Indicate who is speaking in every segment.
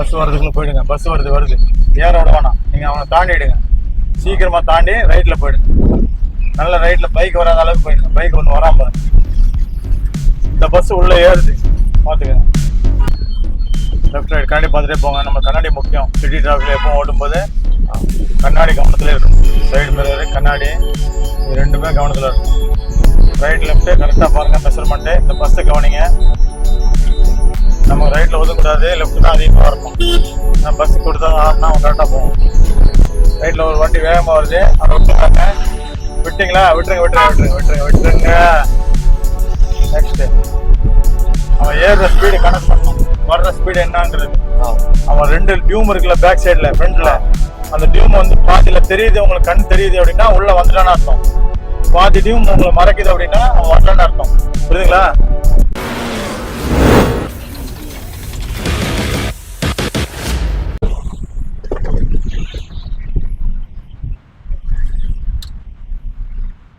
Speaker 1: Bus வரதுக்குள்ள போயிடுங்க. Bus வருது வருது. ஏற விட வேணாம். நீங்க அவனை தாண்டிடுங்க. சீக்கிரமா தாண்டி ரைட்ல போயிடுங்க. நல்ல ரைட்ல பைக் வராத அளவுக்கு போயிடுங்க. பைக் ஒன்று வராம. இந்த பஸ் உள்ள ஏறுது. பாத்துக்கங்க லெஃப்ட் ரைட் கண்ணாடி பார்த்துட்டே போங்க. நம்ம கண்ணாடி முக்கியம். சிட்டி டிராஃபிக்ல எப்போ ஓடும்போது கண்ணாடி கவனத்தில் இருக்கும். சைடு மிரர் கண்ணாடி. இது ரெண்டுமே கவனத்தில் இருக்கும். ரைட் லெஃப்ட்டு கரெக்டாக பாருங்கள் மெஷர்மெண்ட்டு இந்த பஸ்ஸை கவனிங்க. நம்ம ரைட்ல ஒதுக்கூடாது லெஃப்ட் தான் அதிகமாக இருக்கும் நான் பஸ் கொடுத்தா ஆடினா கரெக்டாக போகும் ரைட்ல ஒரு வண்டி வேகமாக வருது அதை விட்டுருக்காங்க விட்டீங்களா? விட்டுருங்க விட்டுருங்க விட்டுருங்க விட்டுருங்க விட்டுருங்க. நெக்ஸ்ட் அவன் ஏறுற ஸ்பீடு கணக்கு பண்ணணும். வர்ற ஸ்பீடு என்னன்றது. அவன் ரெண்டு டியூம் இருக்குல்ல பேக் சைடில் ஃப்ரண்ட்ல அந்த டியூம் வந்து பாதியில் தெரியுது உங்களுக்கு கண் தெரியுது அப்படின்னா உள்ள வந்துட்டான்னு அர்த்தம். பாதி டியூம் உங்களை மறைக்குது அப்படின்னா அவன் வரலன்னு அர்த்தம். புரியுதுங்களா?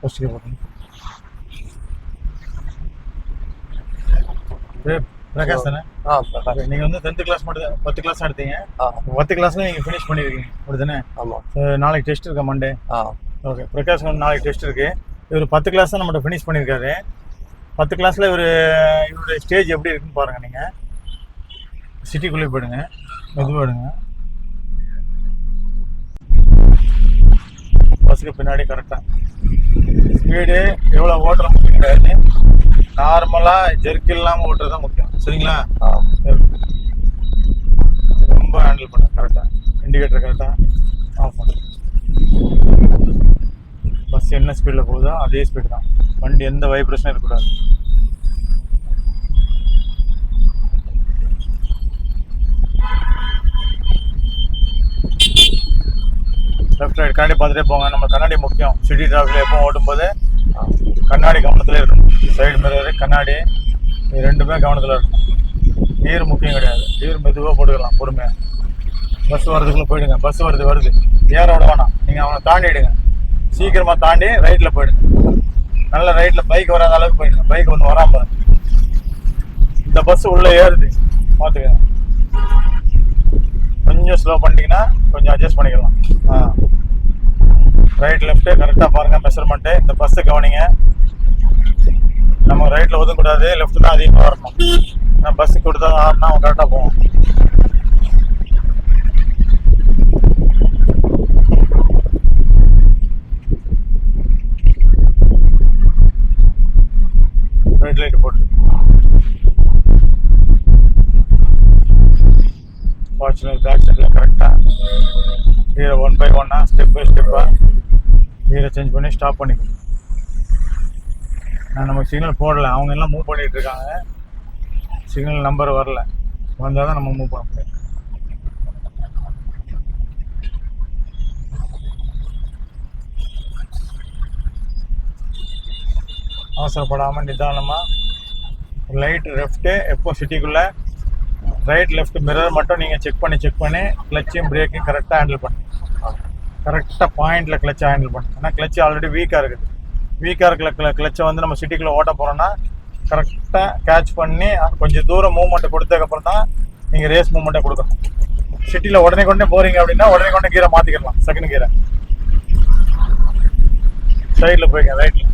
Speaker 1: போடுங்க ஏய், பிரகாஷ் தானே?
Speaker 2: ஆ பிரகாஷ்
Speaker 1: நீங்க வந்து டென்த் கிளாஸ் மட்டும் தான் பத்து கிளாஸ் எடுத்தீங்க. பத்து கிளாஸ்ல நீங்க ஃபினிஷ் பண்ணிருக்கீங்க அப்படிதானே
Speaker 2: ஆமாம்
Speaker 1: So, நாளைக்கு டெஸ்ட் இருக்கா மண்டே
Speaker 2: ஆ.
Speaker 1: ஓகே பிரகாஷ் நாளைக்கு டெஸ்ட் இருக்கு. இவர் பத்து கிளாஸ் தான் நம்மகிட்ட ஃபினிஷ் பண்ணியிருக்காரு பத்து கிளாஸ்ல இவர் இவருடைய ஸ்டேஜ் எப்படி இருக்குன்னு பாருங்க நீங்க. சிட்டிக்குள்ளே போயிடுங்க. மெதுவாக எடுங்க பஸ்ஸுக்கு பின்னாடி கரெக்டாக ஸ்பீடு எவ்வளோ ஓட்டுற முக்கியம் கிடையாது. நார்மலாக ஜெர்க் இல்லாமல் ஓட்டுறது தான் முக்கியம். சரிங்களா? ரொம்ப ஹேண்டில் பண்ண கரெக்டாக இண்டிகேட்டர் கரெக்டாக ஆஃப் பண்ணு. பஸ் என்ன ஸ்பீடில் போகுதோ அதே ஸ்பீடு தான். வண்டி எந்த வைப்ரேஷனும் இருக்கக்கூடாது. லெஃப்ட் ரைட் கண்ணாடி பார்த்துட்டே போங்க. நம்ம கண்ணாடி முக்கியம். சிட்டி டிராஃபிக்ல எப்போ ஓட்டும்போது கண்ணாடி கவனத்தில் இருக்கும். சைடு மிரர் கண்ணாடி. இது ரெண்டுமே கவனத்தில் இருக்கும். நீர் முக்கியம் கிடையாது. நீர் மெதுவாக போட்டுக்கலாம் பொறுமையாக பஸ் வரதுக்குள்ளே போயிடுங்க. பஸ் வருது வருது. ஏற விட வேணாம். நீங்கள் அவனை தாண்டிடுங்க. சீக்கிரமாக தாண்டி ரைட்டில் போயிடுங்க நல்ல ரைட்டில் பைக் வராத அளவுக்கு போயிடுங்க. பைக் ஒன்று வராமல் இந்த பஸ் உள்ளே ஏறுது. பார்த்துக்கங்க. கொஞ்சம் ஸ்லோ பண்ணிட்டீங்கன்னா கொஞ்சம் அட்ஜஸ்ட் பண்ணிக்கலாம். ஆ. ரைட் லெஃப்ட் கரெக்டாக பாருங்க மெஷர்மெண்ட்டு இந்த பஸ்ஸை கவனிங்க. நம்ம ரைட்ல ஒதுக்கூடாது லெஃப்ட் தான் அதிகமாக வரணும். நான் பஸ் கொடுத்தா ஆடினா அவன் கரெக்டாக போவோம் கீரை ஒன் பை ஒன்னாக ஸ்டெப் பை ஸ்டெப்பாக கீரை சேஞ்ச் பண்ணி ஸ்டாப் பண்ணிக்கணும். நான் நமக்கு சிக்னல் போடல. அவங்க எல்லாம் மூவ் பண்ணிட்டு இருக்காங்க. சிக்னல் நம்பர் வரல. வந்தால் தான் நம்ம மூவ் பண்ண முடியும். அவசரப்படாமல் நிதானமாக லைட் லெஃப்ட்டு எப்போ சிட்டிக்குள்ளே ரைட் லெஃப்ட் மிரர் மட்டும் நீங்கள் செக் பண்ணி செக் பண்ணி கிளச்சையும் பிரேக்கையும் கரெக்டாக ஹேண்டில் பண்ணுங்க கரெக்டாக பாயிண்டில் கிளச்சை ஹேண்டில் பண்ணுங்க ஏன்னா கிளச் ஆல்ரெடி வீக்காக இருக்குது. வீக்காக இருக்கிற கிளச்சை வந்து நம்ம சிட்டிக்குள்ளே ஓட்ட போகிறோன்னா கரெக்டாக கேட்ச் பண்ணி கொஞ்சம் தூரம் மூவ்மெண்ட் கொடுத்ததுக்கப்புறம் தான் நீங்கள் ரேஸ் மூவ்மெண்ட்டை கொடுக்கணும். சிட்டியில் உடனே கொண்டே போகிறீங்க அப்படின்னா உடனே கொண்டே கீரை மாற்றிக்கலாம் செகண்ட் கீரை சைடில் போய்ங்க ரைட்டில்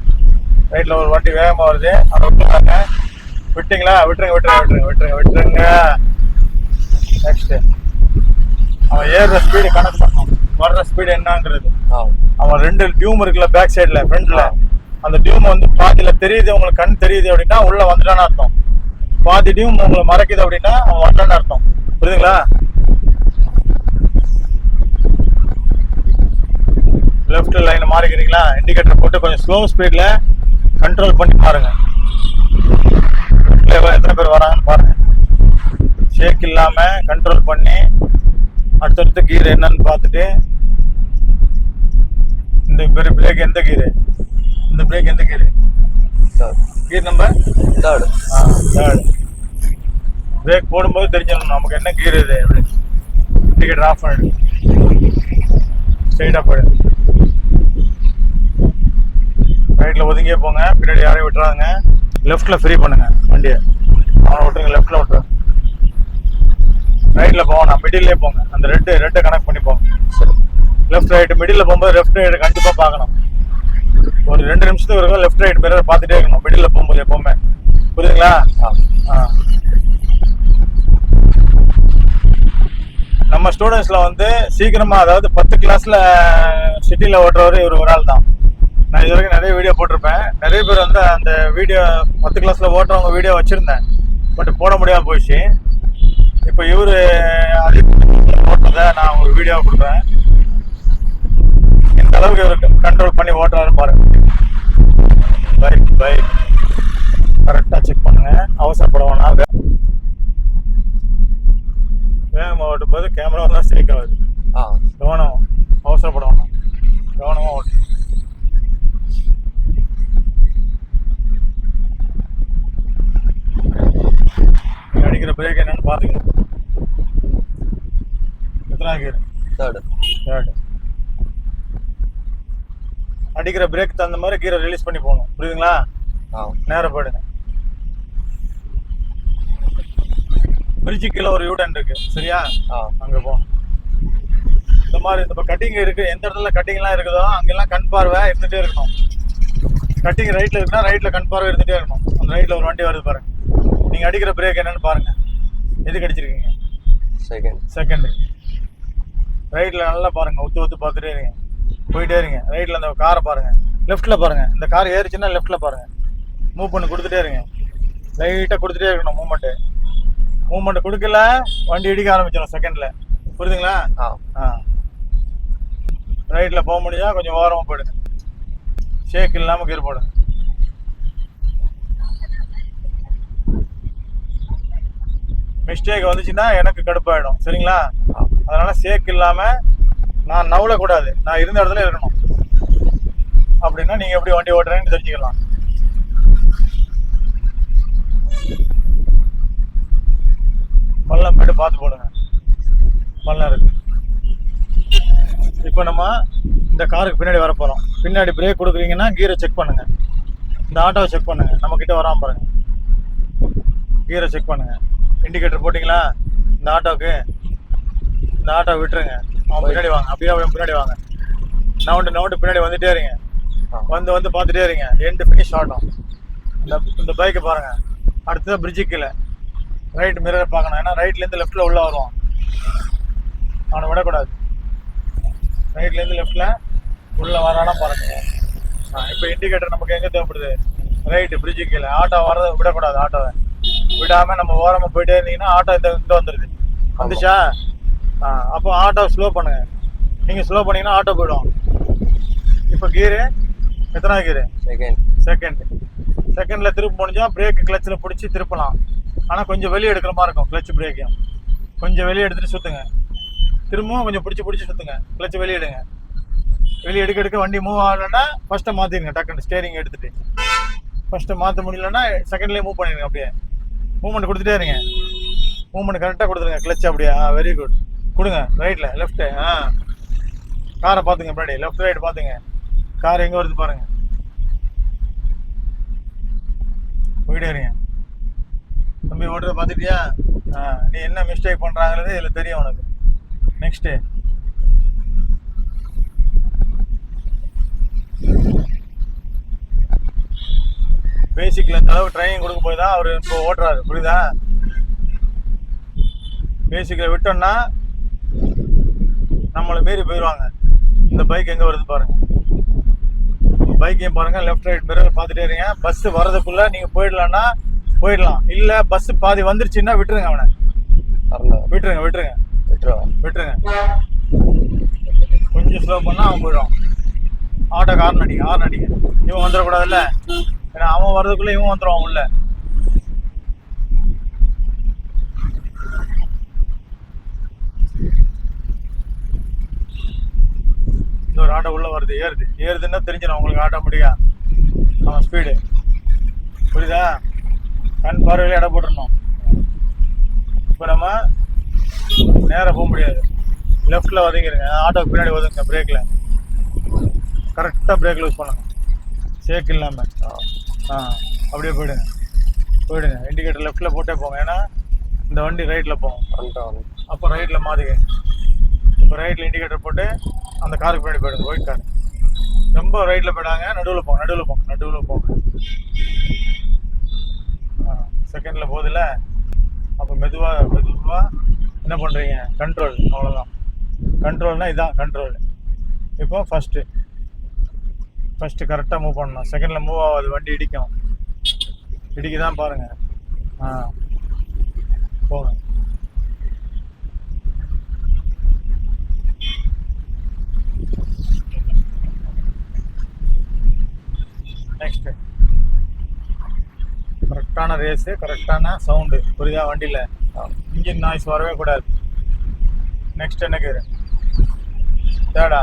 Speaker 1: ரைட்டில் ஒரு வண்டி வேகமாக வருது. அதை விட்டுறாங்க விட்டீங்களா விட்டுருங்க விட்டுருங்க விட்டுருங்க விட்டுருங்க விட்டுருங்க. நெக்ஸ்ட் அவன் ஏறுற ஸ்பீடு கணக்கு பண்ணணும். வர்ற ஸ்பீடு என்னங்கிறது. அவன் ரெண்டு டியூம் இருக்குல்ல பேக் சைடில் ஃப்ரண்ட்ல அந்த டியூம் வந்து பாதியில தெரியுது உங்களுக்கு கண் தெரியுது அப்படின்னா உள்ள வந்துட்டான்னு அர்த்தம். பாதி டியூம் உங்களை மறைக்குது அப்படின்னா அவன் வரலன்னு அர்த்தம். புரியுதுங்களா? Left line மாறிக்கிறீங்களா? இண்டிகேட்டர் போட்டு கொஞ்சம் ஸ்லோ ஸ்பீட்ல கண்ட்ரோல் பண்ணி பாருங்க. எத்தனை பேர் வராங்கன்னு பாருங்க. ஷேக் இல்லாம கண்ட்ரோல் பண்ணி அடுத்தடுத்த கீர் என்னன்னு பார்த்துட்டு இந்த பேர் பிரேக் எந்த கீரு? இந்த பிரேக் எந்த gear? Gear number
Speaker 2: third
Speaker 1: third break போடும்போது தெரிஞ்சிடணும் நமக்கு என்ன கீர் இது டிக்கெட் ஆஃப் பண்ணிடு ஸ்ட்ரைட்டாக போயிடு. ரைட்டில் ஒதுங்கியே போங்க. பின்னாடி யாரையும் விட்டுறாங்க லெஃப்ட்டில் ஃப்ரீ பண்ணுங்க. வண்டியை. அவனை விட்டுருங்க. லெஃப்ட்டில் விட்டுருங்க ரைட்ல போகணும் மிடில்லே போங்க. அந்த ரெட்டு ரெட்டை கனெக்ட் பண்ணி போங்க. லெஃப்ட் ரைட் மிடில் போகும்போது லெஃப்ட் ரைட் கண்டிப்பா பார்க்கணும். ஒரு ரெண்டு நிமிஷத்துக்கு இருக்கும் லெஃப்ட் ரைட் மிரர் பார்த்துட்டே இருக்கணும். மிடில் போகும்போது எப்பவுமே. புரியுதுங்களா?
Speaker 2: ஆ
Speaker 1: ஆ. நம்ம ஸ்டூடெண்ட்ஸ்ல வந்து சீக்கிரமா அதாவது பத்து கிளாஸ்ல சிட்டில ஓட்டுறவர் இவர் ஒரு ஆள் தான் நான் இது வரைக்கும் நிறைய வீடியோ போட்டிருப்பேன். நிறைய பேர் வந்து அந்த வீடியோ பத்து கிளாஸ்ல ஓட்டுறவங்க வீடியோ வச்சிருந்தேன். பட் போட முடியாம போயிடுச்சு இப்போ இவரு அது ஓட்டுறத நான் உங்களுக்கு வீடியோ கொடுக்குறேன். இந்த அளவுக்கு இவர் கண்ட்ரோல் பண்ணி ஓட்டுறாரு பாருங்க பைக் பைக் கரெக்டாக செக் பண்ணுங்க. அவசரப்பட வேணாம் வே- வேகமாக ஓட்டும் போது கேமராலாம் ஸ்ட்ரைக் ஆகுது
Speaker 2: ஆ
Speaker 1: கவனம் அவசரப்பட வேணாம் கவனமாக ஓட்டு நீ அடிக்கிற பிரேக் என்னன்னு பார்த்துக்கணும் எத்தனை கீர்
Speaker 2: தேர்டு
Speaker 1: தேர்ட் அடிக்கிற பிரேக் தகுந்த மாதிரி கீரை ரிலீஸ் பண்ணி போகணும் புரியுதுங்களா?
Speaker 2: ஆ.
Speaker 1: நேரம் போயிடுங்க பிரிட்ஜு கீழே ஒரு யூட்டன் இருக்கு. சரியா? அங்க போ. இந்த மாதிரி இந்த கட்டிங் இருக்கு. எந்த இடத்துல கட்டிங்லாம் இருக்குதோ அங்கெல்லாம் கண் பார்வை இருந்துட்டே இருக்கணும். கட்டிங் ரைட்ல இருக்குன்னா ரைட்ல கண் பார்வை இருந்துட்டே இருக்கணும். அந்த ரைட்ல ஒரு வண்டி வருது பாருங்க. நீங்க அடிக்கிற பிரேக் என்னன்னு பாருங்க. எதுக்கு அடிச்சிருக்கீங்க?
Speaker 2: செகண்ட்
Speaker 1: செகண்ட் ரைட்ல நல்லா பாருங்க. ஒத்து ஒத்து பார்த்துட்டே இருங்க. போயிட்டே இருங்க. ரைட்ல அந்த காரை பாருங்க. லெஃப்ட்ல பாருங்க. இந்த கார் ஏறிச்சுன்னா லெஃப்ட்ல பாருங்க. மூவ் பண்ணி கொடுத்துட்டே இருங்க. லைட்டா கொடுத்துட்டே இருக்கணும் மூவ்மெண்ட் மூவ்மெண்ட் கொடுக்கல வண்டி இடிக்க ஆரம்பிச்சிடும் செகண்ட்ல புரியுதுங்களா?
Speaker 2: ஆ.
Speaker 1: ரைட்ல போக முடிஞ்சா கொஞ்சம் ஓரமா போயிடுங்க. ஷேக் இல்லாம கீர் போடுங்க. மிஸ்டேக் வந்துச்சுன்னா எனக்கு கடுப்பாயிடும். சரிங்களா? அதனால சேக் இல்லாம நான் நவளக்கூடாது நான் இருந்த இடத்துல இருக்கணும். அப்படின்னா நீங்க எப்படி வண்டி ஓட்டுறேன்னு தெரிஞ்சுக்கலாம். பள்ளம் போயிட்டு பார்த்து போடுங்க. பள்ளம் இருக்கு. இப்போ நம்ம இந்த காருக்கு பின்னாடி வர போகிறோம் பின்னாடி பிரேக் கொடுக்குறீங்கன்னா கீரை செக் பண்ணுங்க. இந்த ஆட்டோவை செக் பண்ணுங்க. நம்ம கிட்ட வராம பாருங்க. கீரை செக் பண்ணுங்க. இண்டிகேட்டர் போட்டிங்களா? இந்த ஆட்டோவுக்கு இந்த ஆட்டோ விட்டுருங்க. பின்னாடி வாங்க. அப்படியே பின்னாடி வாங்க. நவுண்டு நவுண்டு பின்னாடி வந்துட்டே இருங்க. வந்து வந்து பார்த்துட்டே இருங்க. எண்டு ஃபினிஷ் ஆகட்டும். இந்த இந்த பைக்கை பாருங்க. அடுத்தது பிரிட்ஜு கீழே. ரைட் மிரர் பார்க்கணும். ஏன்னா ரைட்லேருந்து லெஃப்ட்டில் உள்ள வருவான் அவனை விடக்கூடாது. ரைட்லேருந்து லெஃப்ட்டில் உள்ள வரானா பாருங்க இப்போ இண்டிகேட்டர் நமக்கு எங்கே தேவைப்படுது? ரைட்டு பிரிட்ஜு கீழே. ஆட்டோ வரதை விடக்கூடாது ஆட்டோவை விடாமல் நம்ம ஓரமாக போயிட்டே இருந்தீங்கன்னா ஆட்டோ இந்த இந்த வந்துடுது வந்துச்சா? அப்போ ஆட்டோ ஸ்லோ பண்ணுங்க. நீங்கள் ஸ்லோ பண்ணீங்கன்னா ஆட்டோ போயிடும். இப்போ கீரு எத்தனை கீரு
Speaker 2: செகண்ட்
Speaker 1: செகண்ட் செகண்டில் திருப்ப முடிஞ்சா பிரேக் கிளச்சில் பிடிச்சி திருப்பலாம். ஆனால் கொஞ்சம் வெளியே எடுக்கிற மாதிரி இருக்கும் கிளச் பிரேக்கையும் கொஞ்சம் வெளியே எடுத்துட்டு சுற்றுங்க திரும்பவும் கொஞ்சம் பிடிச்சி பிடிச்சி சுற்றுங்க கிளச் வெளியே எடுங்க. வெளியே எடுக்க எடுக்க வண்டி மூவ் ஆகலைன்னா ஃபஸ்ட்டை மாற்றிடுங்க டக்குன்னு ஸ்டேரிங் எடுத்துட்டு. ஃபஸ்ட்டு மாற்ற முடியலன்னா செகண்ட்லேயே மூவ் பண்ணிடுங்க அப்படியே. மூவ்மெண்ட் கொடுத்துட்டே இருங்க. மூவ்மெண்ட் கரெக்டாக கொடுத்துருங்க கிளச் அப்படியே. வெரி குட் கொடுங்க ரைட்டில் லெஃப்ட்டு ஆ. காரை பார்த்துங்க முன்னாடி லெஃப்ட் ரைட் பார்த்துங்க. கார் எங்கே வருது பாருங்க. போயிட்டே இருங்க. தம்பி ஓட்டுறத பார்த்துட்டியா? ஆ நீ என்ன மிஸ்டேக் பண்ணுறாங்கிறது இதில் தெரியும் உனக்கு. நெக்ஸ்ட்டு பேசிக்கில் இந்த அளவு ட்ரைனிங் கொடுக்க போய் தான் அவர் இப்போ ஓட்டுறாரு. புரியுதா? பேசிக்கில் விட்டோம்னா நம்மளை மீறி போயிடுவாங்க இந்த பைக் எங்கே வருது பாருங்க. பைக்கையும் பாருங்க லெஃப்ட் ரைட் மிரர் பார்த்துட்டே இருங்க. பஸ் வரதுக்குள்ள நீங்க போயிடலாம்னா போயிடலாம். இல்ல பஸ் பாதி வந்துருச்சுன்னா விட்டுருங்க அவனை. விட்டுருங்க விட்டுருங்க.
Speaker 2: விட்டுருவா
Speaker 1: விட்டுருங்க. கொஞ்சம் ஸ்லோ பண்ணா அவன் போயிடும் ஆட்டோ ஹார்ன் அடிங்க ஹார்ன் அடிங்க. இவன் வந்துடக்கூடாதுல்ல. ஏன்னா அவன் வர்றதுக்குள்ள இவன் வந்துடுவான் உள்ள ஒரு ஆட்டோ உள்ள வருது ஏறுது. ஏறுதுன்னா தெரிஞ்சிடும் உங்களுக்கு ஆட்டோமேட்டிக்கா அவன் ஸ்பீடு புரியுதா? கண் பார்வையில இடம் போட்டுருணும் இப்போ நம்ம நேரா போக முடியாது. லெஃப்ட்ல ஒதுங்கிருங்க. ஆட்டோக்கு பின்னாடி ஒதுங்க பிரேக்ல கரெக்டாக பிரேக் யூஸ் பண்ணுங்க சேக் இல்லாம. ஆ அப்படியே போயிடுங்க. போயிடுங்க. இண்டிகேட்டர் லெஃப்ட்ல போட்டே போங்க. ஏன்னா இந்த வண்டி ரைட்ல போகும். அப்போ ரைட்டில் மாற்றிக்க இப்போ ரைட்டில் இண்டிகேட்டர் போட்டு அந்த காருக்கு பின்னாடி போயிடுங்க ஒயிட் கார் ரொம்ப ரைட்டில் போயிடாங்க. நடுவில் போங்க நடுவில் போங்க நடுவில் போங்க. செகண்டில் போதில்ல அப்போ மெதுவாக மெதுவாக என்ன பண்ணுறீங்க கண்ட்ரோல் அவ்வளோதான் கண்ட்ரோல்னால் இதுதான் கண்ட்ரோல் இப்போ ஃபஸ்ட்டு ஃபஸ்ட்டு கரெக்டாக மூவ் பண்ணணும். செகண்டில் மூவ் ஆகாது வண்டி இடிக்கும். இடிக்க தான் பாருங்கள் ஆ. போங்க. நெக்ஸ்ட்டு கரெக்டான ரேஸு கரெக்டான சவுண்டு புரியுதா வண்டியில்? இன்ஜின் நாய்ஸ் வரவே கூடாது. நெக்ஸ்ட் என்ன கேரு தேடா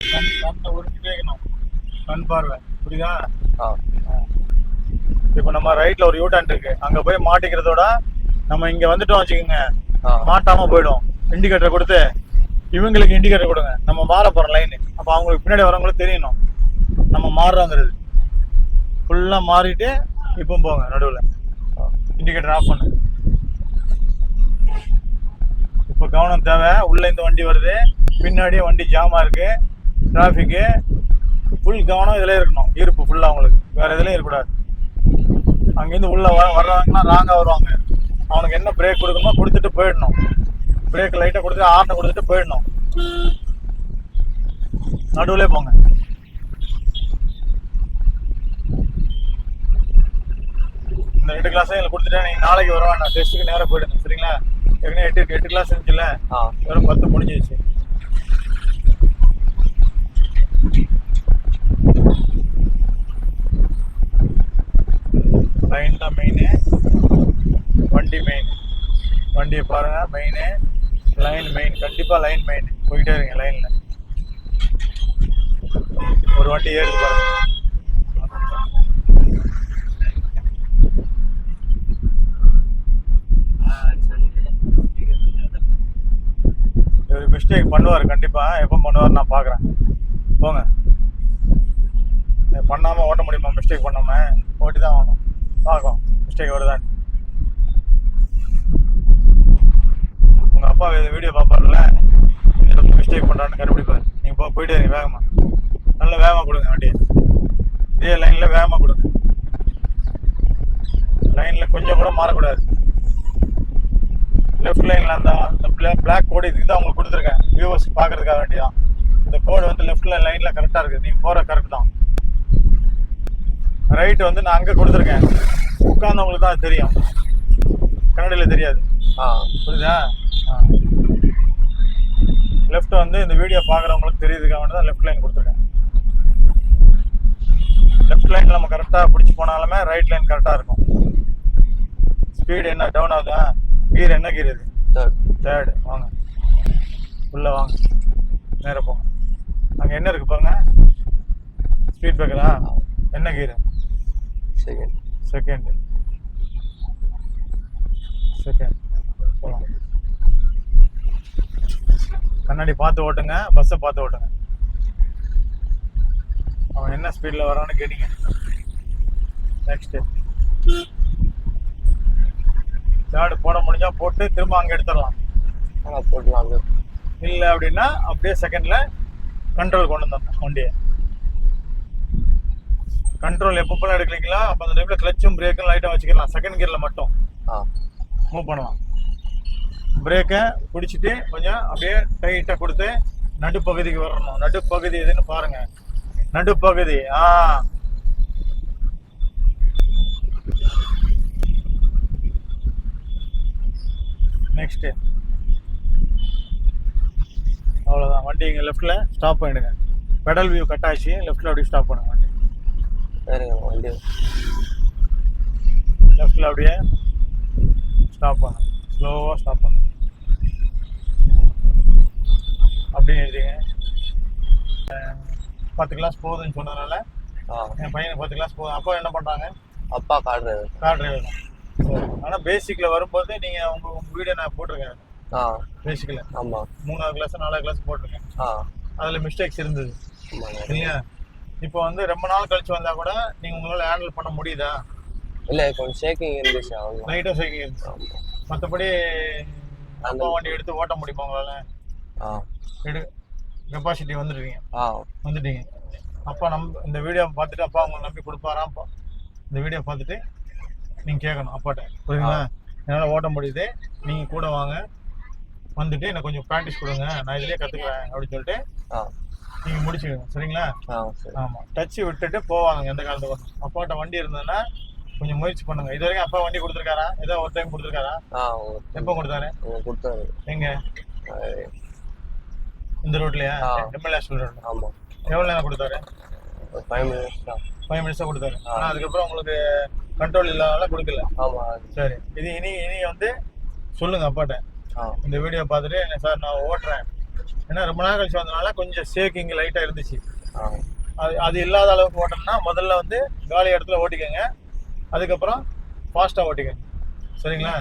Speaker 1: கண்ணை உருட்டிட்டே இருக்கணும். கண் பார்வை. புரியுதா? இப்போ நம்ம ரைட்ல ஒரு யூட்டர்ன் இருக்கு. அங்க போய் மாட்டிக்கிறதோட நம்ம இங்க வந்துட்டோம் வச்சுக்கோங்க.
Speaker 2: ஆ.
Speaker 1: மாட்டாம போயிடும். இண்டிகேட்டர் கொடுத்து இவங்களுக்கு இண்டிகேட்டர் கொடுங்க. நம்ம மாற போறோம் லைன் அப்போ அவங்களுக்கு பின்னாடி வரவங்களுக்கு தெரியணும். நம்ம மாறுறோங்கிறது. ஃபுல்லாக மாறிட்டு இப்போ போங்க நடுவில். இண்டிகேட்டர் ஆஃப் பண்ணு. இப்போ கவனம் தேவை. உள்ளே இந்த வண்டி வருது. பின்னாடியே வண்டி ஜாமாக இருக்குது டிராஃபிக்கு ஃபுல் கவனம் இதில் இருக்கணும். இருப்பு ஃபுல்லாக அவங்களுக்கு. வேறு எதுலையும் இருக்கக்கூடாது. அங்கேருந்து உள்ளே வ வர்றாங்கன்னா ராங்காக வருவாங்க. அவனுக்கு என்ன பிரேக் கொடுக்கணுமோ கொடுத்துட்டு போயிடணும். பிரேக் லைட்டாக கொடுத்துட்டு ஆட்டை கொடுத்துட்டு போயிடணும். நடுவுலே போங்க. இந்த ரெண்டு கிளாஸையும் எங்களுக்கு கொடுத்துட்டா நீங்கள் நாளைக்கு வருவான் நான் டெஸ்ட்டுக்கு நேராக போயிடுங்க. சரிங்களா? ஏற்கனவே எட்டு எட்டு கிளாஸ் இருந்துச்சுல்ல?
Speaker 2: ஆ.
Speaker 1: வெறும் பத்து முடிஞ்சிருச்சு. லைன் தான் மெயின் வண்டி மெயின் வண்டியை பாருங்க மெயின் லைன் மெயின் கண்டிப்பா லைன் மெயின் போயிட்டே இருங்க லைன்ல ஒரு வண்டி ஏறி பாருங்க. மிஸ்டேக் பண்ணுவார் கண்டிப்பாக எப்போ பண்ணுவார் நான் பார்க்குறேன் போங்க. பண்ணாமல் ஓட்ட முடியுமா? மிஸ்டேக் பண்ணாமல் ஓட்டி தான் ஆகணும். பார்க்கலாம். மிஸ்டேக் வருதான் உங்கள் அப்பா வீடியோ பார்ப்பார்ல மிஸ்டேக் பண்ணுறான்னு கண்டுபிடிப்பார். நீங்கள் போ போயிட்டே இருங்க வேகமாக கொடுங்க வண்டியை. இதே லைன்ல வேகமா கொடுங்க. லைன்ல கொஞ்சம் கூட மாறக்கூடாது. லெஃப்ட் லைன்ல அந்த அந்த பிளாக் கோடு இதுக்கு தான் உங்களுக்கு கொடுத்துருக்கேன். வியூவர்ஸ் பார்க்கறதுக்காக வேண்டியதான் இந்த கோடு வந்து லெஃப்ட்ல லைன்ல கரெக்டா இருக்கு. நீங்க போற கரெக்ட் தான். ரைட் வந்து நான் அங்க கொடுத்துருக்கேன். உட்கார்ந்தவங்களுக்கு தான் தெரியும். கன்னடியில தெரியாது.
Speaker 2: ஆ.
Speaker 1: புரியுதா? லெஃப்ட் வந்து இந்த வீடியோ பார்க்குறவங்களுக்கு தெரியுதுக்காக வேண்டி தான் லெஃப்ட் லைன் கொடுத்துருக்கேன். லெஃப்ட் லைன் நம்ம கரெக்டாக பிடிச்சி போனாலுமே ரைட் லைன் கரெக்டாக இருக்கும். ஸ்பீடு என்ன? டவுன் ஆகுதா? கீர் என்ன கீர் இது?
Speaker 2: தேர்ட்
Speaker 1: தேர்டு வாங்க. உள்ளே வாங்க. நேராக போங்க. அங்கே என்ன இருக்கு பாருங்க? ஸ்பீட் பிரேக்கரா என்ன கீரு
Speaker 2: செகண்ட்
Speaker 1: செகண்ட் செகண்ட் போகலாம் கண்ணாடி பார்த்து ஓட்டுங்க. பஸ்ஸை பார்த்து ஓட்டுங்க. என்ன ஸ்பீடில் வரான்னு கேட்டீங்க. நெக்ஸ்ட்டு தேர்டு போட முடிஞ்சா போட்டு திரும்ப அங்கே எடுத்துடலாம்.
Speaker 2: ஆனால் போடலாம் அது.
Speaker 1: இல்லை அப்படின்னா அப்படியே செகண்டில் கண்ட்ரோல் கொண்டு வந்தோம் வண்டியை. கண்ட்ரோல் எப்பப்பெல்லாம் எடுக்கலீங்களா அப்போ அந்த டைமில் கிளச்சும் பிரேக்கும் லைட்டாக வச்சுக்கலாம். செகண்ட் கியரில் மட்டும்.
Speaker 2: ஆ.
Speaker 1: மூவ் பண்ணலாம். பிரேக்கை பிடிச்சிட்டு கொஞ்சம் அப்படியே டைட்டாக கொடுத்து நடுப்பகுதிக்கு வரணும். நடுப்பகுதி எதுன்னு பாருங்க. நடுப்பகுதி ஆ. நெக்ஸ்ட்டு அவ்வளோதான் வண்டி இங்கே லெஃப்ட்டில் ஸ்டாப் பண்ணிடுங்க. பெடல் வியூ கட் ஆச்சு லெஃப்ட்டில் அப்படியே ஸ்டாப் பண்ணுங்க வண்டி.
Speaker 2: வேறுங்க வண்டி
Speaker 1: லெஃப்ட்டில் அப்படியே ஸ்டாப் பண்ணு. ஸ்லோவாக ஸ்டாப் பண்ணு. அப்படியே எழுதிங்க பத்து கிளாஸ் போகுதுன்னு சொன்னதுனால என் பையனுக்கு பத்து கிளாஸ் போகுது அப்பா என்ன பண்ணுறாங்க
Speaker 2: அப்பா கார் டிரைவர்
Speaker 1: கார் டிரைவர் தான். ஆனால் பேசிக்கில் வரும்போது நீங்கள் உங்கள் உங்கள் வீடியோ நான் போட்டிருக்கேன்.
Speaker 2: ஆ.
Speaker 1: பேசிக்கில்
Speaker 2: ஆமாம்
Speaker 1: மூணாவது கிளாஸ் நாலாவது கிளாஸ் போட்டிருக்கேன்.
Speaker 2: ஆ.
Speaker 1: அதில் மிஸ்டேக்ஸ் இருந்தது. சரியா இப்போ வந்து ரொம்ப நாள் கழிச்சு வந்தால் கூட நீங்கள் உங்களால் ஹேண்டில் பண்ண முடியுதா?
Speaker 2: இல்லை கொஞ்சம் ஷேக்கிங் இருந்துச்சு அவ்வளோ
Speaker 1: லைட்டாக சைக்கிள் இருந்துச்சு. மற்றபடி அப்பா வண்டி எடுத்து ஓட்ட முடியுமா உங்களால? எடு கெப்பாசிட்டி வந்துடுவீங்க. வந்துட்டீங்க அப்பா நம் இந்த வீடியோ பார்த்துட்டு அப்பா உங்களை நம்பி கொடுப்பாராப்பா இந்த வீடியோ பார்த்துட்டு நீங்கள் கேட்கணும் அப்பாட்ட. புரியுங்களா என்னால் ஓட்ட முடியுது. நீங்கள் கூட வாங்க. வந்துட்டு எனக்கு கொஞ்சம் ப்ராக்டிஸ் கொடுங்க. நான் இதுலேயே கற்றுக்குறேன் அப்படின்னு சொல்லிட்டு நீங்கள் முடிச்சுக்கணும். சரிங்களா? ஆமாம் டச்சு விட்டுட்டு போவாங்க எந்த காலத்துக்கும் அப்பாட்ட வண்டி இருந்ததுன்னா கொஞ்சம் முயற்சி பண்ணுங்க. இது வரைக்கும் அப்பா வண்டி கொடுத்துருக்காரா? ஏதோ ஒரு டைம் கொடுத்துருக்காரா? எப்போ கொடுத்தாரு?
Speaker 2: கொடுத்தாரு.
Speaker 1: எங்க? இந்த ரோட்லையா. எம்எல்ஏ ரோட்ல
Speaker 2: ஆமாம்
Speaker 1: எவ்வளோ நேரம் கொடுத்தாரு?
Speaker 2: ஃபைவ் மினிட்ஸ் தான்
Speaker 1: ஃபைவ் மினிட்ஸாக கொடுத்தாரு.
Speaker 2: ஆ.
Speaker 1: ஆனால் அதுக்கப்புறம் உங்களுக்கு கண்ட்ரோல் இல்லாதனால கொடுக்கல.
Speaker 2: ஆமாம்
Speaker 1: சரி. இது இனி இனி வந்து சொல்லுங்க அப்பாட்ட. இந்த வீடியோ பார்த்துட்டு "என்ன சார் நான் ஓட்டுறேன். ஏன்னா ரொம்ப நாள் கழிச்சு வந்தனால கொஞ்சம் ஷேக்கிங் லைட்டாக இருந்துச்சு. அது அது இல்லாத அளவுக்கு ஓட்டணும்னா முதல்ல வந்து காலி இடத்துல ஓட்டிக்கோங்க. அதுக்கப்புறம் ஃபாஸ்ட்டாக ஓட்டிக்கோங்க. சரிங்களா?